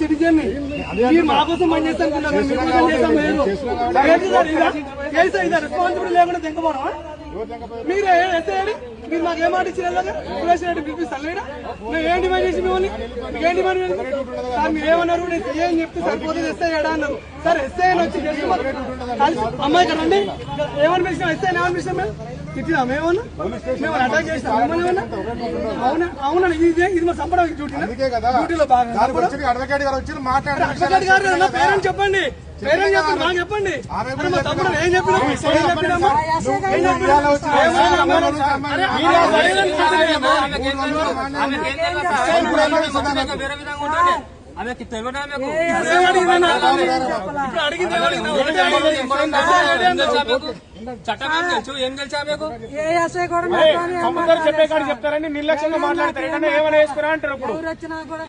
Citizen మీరు మా కోసం పని రెస్పాన్సిబిలిటీ లేకుండా తెంకపోవడం మీరే ఎస్ఐ మీరు మాకు ఏమాట మాట ఇచ్చిన సురేష్ రెడ్డి పిలిపిస్తాను లేడా మేము ఏం డిమాండ్ చేసి మిమ్మల్ని ఏం డిమాండ్ సార్ మీరు ఏమన్నారు నేను చెప్తే సరిపోతుంది ఎస్ఐ ఎడా అన్నారు సార్ ఎస్ఐ అని వచ్చి అమ్మాయి కదండి ఏమని పిలిచినాం ఎస్ఐ ఏమని పిలిచినాం మేము తిట్టినా మేమన్నా మేము అటాక్ చేసినాం? మిమ్మల్ని అవునా? అవునా? ఇది ఇది అందుకే కదా. డ్యూటీలో అడ్వకేట్ గారు వచ్చి మాట్లాడారు. పేరెంట్ చెప్పండి? పేరెంట్ చెప్పండి నాకు చెప్పండి. అరే మా తమ్ముడు ఏం చెప్పినా ఏం చెప్పినామా ఏం చెప్పినా ఆమెకు? చట్టం తెలుసు? ఏం తెలుసు చెప్పే చెప్తారని నిర్లక్ష్యంగా మాట్లాడతారు. ఏమన్నా వేసుకురా అంటారు ఇప్పుడు.